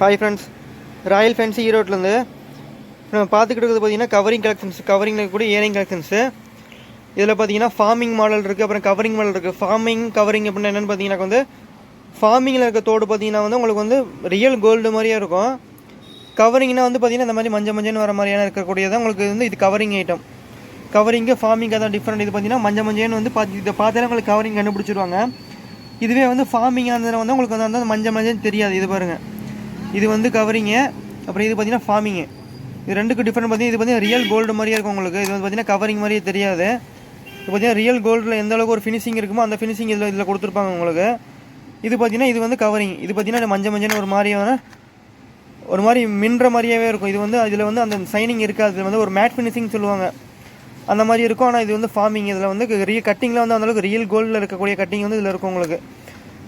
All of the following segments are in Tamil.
ஹாய் ஃப்ரெண்ட்ஸ் ராயல் ஃபேன்சி ஈரோட்லேருந்து நம்ம பார்த்துக்கிட்டு இருக்கிறது பார்த்தீங்கன்னா கவரிங் கலெக்ஷன்ஸ் கவரிங்கில் கூட இயரிங் கலெக்ஷன்ஸு இதில் பார்த்தீங்கன்னா ஃபார்மிங் மாடல் இருக்குது அப்புறம் கவரிங் மாடல் இருக்குது ஃபார்மிங் கவரிங் அப்படின்னா என்னென்னு பார்த்தீங்கன்னா வந்து ஃபார்மிங்கில் இருக்க தோடு பார்த்தீங்கன்னா வந்து உங்களுக்கு வந்து ரியல் கோல்டு மாதிரியே இருக்கும். கவரிங்னா வந்து பார்த்தீங்கன்னா இந்த மாதிரி மஞ்சள் மஞ்சள்னு வர மாதிரியான இருக்கக்கூடியதான் உங்களுக்கு வந்து இது கவரிங் ஐட்டம் கவரிங்கு ஃபார்மிங் அதான் டிஃப்ரெண்ட் இது பார்த்தீங்கன்னா மஞ்சள் மஞ்சள்னு வந்து பார்த்து இதை பார்த்தாலே உங்களுக்கு கவரிங் கண்டுபிடிச்சிருவாங்க. இதுவே வந்து ஃபார்மிங்காக இருந்ததுனா வந்து உங்களுக்கு வந்து அந்த மஞ்சள் மஞ்சள் தெரியாது இது பாருங்கள் இது வந்து கவரிங்கு அப்புறம் இது பார்த்தீங்கன்னா ஃபார்மிங்கு இது ரெண்டுக்கு டிஃப்ரெண்ட் பார்த்தீங்கன்னா இது பார்த்தீங்கன்னா ரியல் கோல்டு மாதிரியே இருக்கும் உங்களுக்கு. இது வந்து பார்த்தீங்கன்னா கவரிங் மாதிரியே தெரியாது. இது பார்த்தீங்கன்னா ரியல் கோல்டில் எந்த அளவுக்கு ஒரு ஃபினிஷிங் இருக்குமோ அந்த ஃபினிஷிங் இதில் இதில் கொடுத்துருப்பாங்க உங்களுக்கு. இது பார்த்தீங்கன்னா இது வந்து கவரிங் இது பார்த்தீங்கன்னா மஞ்சள் மஞ்சள்னு ஒரு மாதிரியான ஒரு மாதிரி மின்ற மாதிரியாவே இருக்கும். இது வந்து அதில் வந்து அந்த சைனிங் இருக்காது. இது வந்து ஒரு மேட் ஃபினிஷிங் சொல்லுவாங்க. அந்த மாதிரி இருக்கும். ஆனால் இது வந்து ஃபார்மிங் இதில் வந்து ரியல் கட்டிங்கில் வந்து அந்தளவுக்கு ரியல் கோல்டில் இருக்கக்கூடிய கட்டிங் வந்து இதில் இருக்கும் உங்களுக்கு.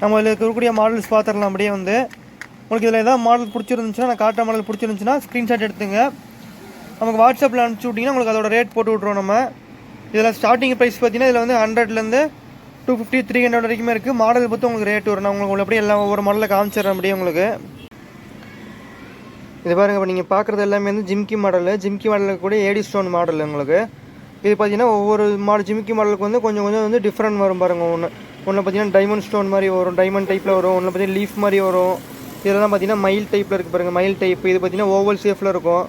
நம்ம இதில் இருக்கக்கூடிய மாடல்ஸ் பார்த்துடலாம் அப்படியே வந்து. உங்களுக்கு இதில் எதாவது மாடல் பிடிச்சிருந்துச்சுன்னா நான் காட்டுற மாடல் பிடிச்சிருந்துச்சுன்னா ஸ்க்ரீன்ஷாட் எடுத்துங்க. நமக்கு வாட்ஸ்அப்பில் அனுப்பிச்சி விட்டிங்கன்னா உங்களுக்கு அதோட ரேட் போட்டு விட்ருவோம் நம்ம. இதில் ஸ்டார்டிங் ப்ரைஸ் பார்த்தீங்கன்னா இதில் வந்து ஹண்ட்ரட்லேருந்து டூ ஃபிஃப்டி த்ரீ ஹண்ட்ரட் வரைக்குமே இருக்குது மாடல் பற்றி உங்களுக்கு ரேட் வரும். நான் உங்களுக்கு எப்படி எல்லாம் ஒவ்வொரு மாடலில் காமிச்சிடுறேன் அப்படியே உங்களுக்கு. இது பாருங்க இப்போ நீங்கள் பார்க்குறது எல்லாமே வந்து ஜிம்கி மாடலு ஜிம்கி மாடலில் கூட ஏடி ஸ்டோன் மாடல் உங்களுக்கு. இது பார்த்தீங்கன்னா ஒவ்வொரு மாடல் ஜிம்கி மாடலுக்கு வந்து கொஞ்சம் கொஞ்சம் வந்து டிஃப்ரெண்ட் வரும் பாருங்கள் ஒன்று ஒன்று பார்த்தீங்கன்னா டைமண்ட் ஸ்டோன் மாதிரி வரும். டைமண்ட் டைப்பில் வரும். ஒன்று பார்த்தீங்கன்னா லீஃப் மாதிரி வரும். இதெல்லாம் பார்த்தீங்கன்னா மயில் டைப்பில் இருக்குது பாருங்கள் மயில் டைப் இது பார்த்தீங்கன்னா ஓவல் ஷேஃபில் இருக்கும்.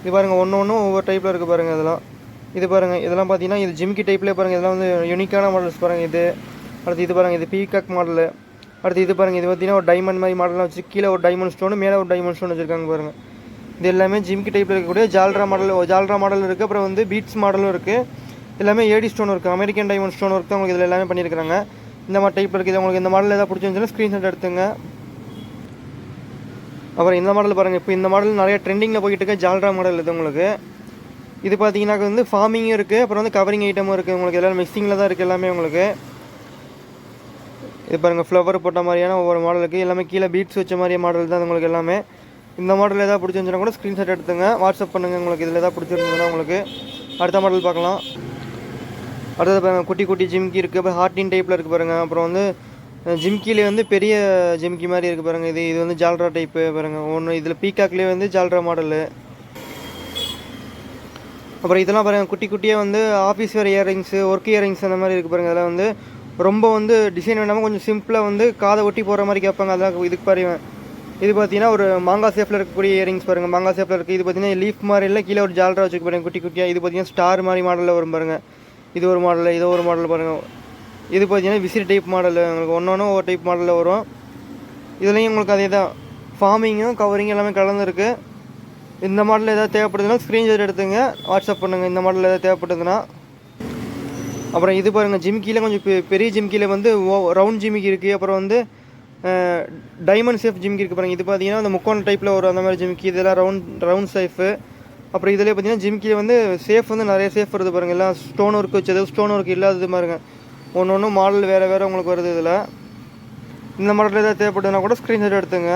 இது பாருங்கள் ஒன்று ஒன்றும் ஒவ்வொரு டைப்பில் இருக்குது பாருங்கள் இதெல்லாம். இது பாருங்கள் இதெல்லாம் பார்த்தீங்கன்னா இது ஜிம்கி டைப்லேயே பாருங்கள் இதெல்லாம் வந்து யூனிக்கான மாடல்ஸ் பாருங்கள் இது. அடுத்து இது பாருங்கள் இது பீகாக் மாடலு அடுத்து இது பாருங்கள் இது பார்த்தீங்கன்னா ஒரு டைமண்ட் மாதிரி மாடலாம் வச்சு கீழே ஒரு டைமண்ட் ஸ்டோனு மேலே ஒரு டைமண்ட் ஸ்டோன் வச்சுருக்காங்க பாருங்கள் இது எல்லாமே ஜிம்கி டைப்பில் இருக்கக்கூடிய ஜால்ரா மாடல் ஜால்ரா மாடல் இருக்குது அப்புறம் வந்து பீட்ஸ் மாடலும் இருக்குது எல்லாமே ஏடி ஸ்டோன் இருக்குது அமெரிக்கன் டைமண்ட் ஸ்டோன் இருக்குது உங்களுக்கு இதில் எல்லாமே பண்ணியிருக்காங்க இந்த மாதிரி டைப்பில் இருக்குது. உங்களுக்கு இந்த மாடல் எதாவது பிடிச்சிருந்துச்சுன்னா ஸ்க்ரீன்ஷாட் எடுத்துங்க. அப்புறம் இந்த மாடல் பாருங்கள் இப்போ இந்த மாடல் நிறைய ட்ரெண்டிங்கில் போயிட்டு இருக்க ஜால்ரா மாடல் இது உங்களுக்கு. இது பார்த்தீங்கன்னா வந்து ஃபார்மிங்கும் இருக்குது அப்புறம் வந்து கவரிங் ஐட்டமும் இருக்குது உங்களுக்கு எல்லாம் மிக்சிங்கில் தான் இருக்குது எல்லாமே உங்களுக்கு. இது பாருங்கள் ஃப்ளவர் போட்ட மாதிரியான ஒவ்வொரு மாடலுக்கு எல்லாமே கீழே பீட்ஸ் வச்ச மாதிரியே மாடல் தான் உங்களுக்கு எல்லாமே. இந்த மாடல் எதாவது பிடிச்சிருந்துச்சுன்னா கூட ஸ்க்ரீன்ஷாட் எடுத்துங்க. வாட்ஸ்அப் பண்ணுங்கள் உங்களுக்கு இதில் எதாவது பிடிச்சிருந்ததுன்னா உங்களுக்கு. அடுத்த மாடல் பார்க்கலாம். அடுத்தது பாருங்கள் குட்டி குட்டி ஜிம்கி இருக்குது அப்புறம் ஹார்டின் டைப்பில் இருக்குது பாருங்கள் அப்புறம் வந்து ஜிம்கிலே வந்து பெரிய ஜிம்கி மாதிரி இருக்குது பாருங்கள் இது இது வந்து ஜால்ரா டைப்பு பாருங்கள் ஒன்று இதில் பீகாக்லேயே வந்து ஜால்ரா மாடலு அப்புறம் இதெல்லாம் பாருங்கள் குட்டி குட்டியாக வந்து ஆஃபீஸ் வேறு இயரிங்ஸு ஒர்க் இயரிங்ஸ் அந்த மாதிரி இருக்குது பாருங்கள் அதெல்லாம் வந்து ரொம்ப வந்து டிசைன் வேணாமல் கொஞ்சம் சிம்பிளாக வந்து காதை ஒட்டி போகிற மாதிரி கேட்பாங்க. அதெல்லாம் இதுக்கு பாருங்க இது பார்த்தீங்கன்னா ஒரு மாங்காய் ஷேப்பில் இருக்கக்கூடிய இயரிங்ஸ் பாருங்கள் மாங்காய் ஷேப்பில் இருக்குது இது பார்த்தீங்கன்னா லீஃப் மாதிரி இல்லை கீழே ஒரு ஜால்ரா வச்சுக்க பாருங்க. குட்டி குட்டியாக இது பார்த்தீங்கன்னா ஸ்டார் மாதிரி மாடலில் வரும் பாருங்கள் இது ஒரு மாடல் இது ஒரு மாடல் பாருங்கள் இது பார்த்தீங்கன்னா விசிறி டைப் மாடல் உங்களுக்கு ஒன்று ஒன்று ஒரு டைப் மாடலில் வரும். இதுலேயும் உங்களுக்கு அதே தான். ஃபார்மிங்கும் கவரிங் எல்லாமே கலந்துருக்கு. இந்த மாடல் எதாவது தேவைப்படுதுன்னா ஸ்க்ரீன்ஷாட் எடுத்துங்க. வாட்ஸ்அப் பண்ணுங்கள் இந்த மாடல் எதாவது தேவைப்படுதுன்னா. அப்புறம் இது பாருங்கள் ஜிம்கியில் கொஞ்சம் பெ- பெரிய ஜிம்கியில் வந்து ரவுண்ட் ஜிமிக்கி இருக்குது அப்புறம் வந்து டைமண்ட் சேஃப் ஜிம்கி இருக்குது பாருங்கள் இது பார்த்தீங்கன்னா அந்த முக்கோண டைப்பில் வரும். அந்த மாதிரி ஜிம்கி இதெல்லாம் ரவுண்ட் ரவுண்ட் சேஃபு அப்புறம் இதில் பார்த்தீங்கன்னா ஜிம்கியில் வந்து சேஃப் வந்து நிறைய சேஃப் வருது பாருங்கள் எல்லாம் ஸ்டோன் ஒர்க் வச்சது. ஸ்டோன் ஒர்க் இல்லாதது பாருங்கள் ஒன்று ஒன்று மாடல் வேறு வேறு உங்களுக்கு வருது இதில். இந்த மாடல் ஏதாவது தேவைப்படுதுன்னா கூட ஸ்க்ரீன்ஷாட் எடுத்துங்க.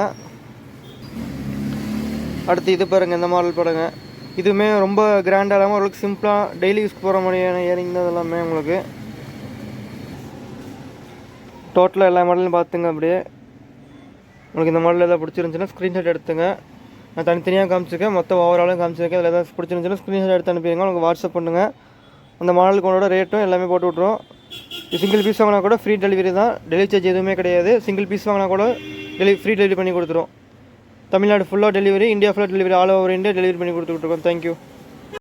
அடுத்து இது பாருங்கள் இந்த மாடல் பாருங்க. இதுவுமே ரொம்ப கிராண்டாக இல்லாமல் ஓரளவுக்கு சிம்பிளாக டெய்லி யூஸ் போகிற மாதிரியான இயரிங் தான் இதெல்லாமே உங்களுக்கு. டோட்டலாக எல்லா மாடலும் பார்த்துங்க அப்படியே. உங்களுக்கு இந்த மாடல் எதாவது பிடிச்சிருந்துச்சுன்னா ஸ்க்ரீன்ஷாட் எடுத்துங்க. நான் தனித்தனியாக காமிச்சிருக்கேன் மொத்தம் ஓவராலும் காமிச்சிருக்கேன். அதில் ஏதாவது பிடிச்சிருந்துச்சுன்னா ஸ்க்ரீன்ஷாட் எடுத்து அனுப்பிடுங்க உங்களுக்கு வாட்ஸ்அப் பண்ணுங்கள் அந்த மாடலுக்கு உங்களோட ரேட்டும் எல்லாமே போட்டு விட்ருவோம் சிங்கிள் பீஸ் வாங்கினா கூட ஃப்ரீ டெலிவரி தான். டெலிவரி சார்ஜ் எதுவுமே கிடையாது. சிங்கிள் பீஸ் வாங்கினா கூட டெலி ஃப்ரீ டெலிவரி பண்ணி கொடுத்துரும். தமிழ்நாடு ஃபுல்லாக டெலிவரி இந்தியா ஃபுல்லாக delivery all over India delivery பண்ணி கொடுத்துட்ருக்கோம் தேங்க்யூ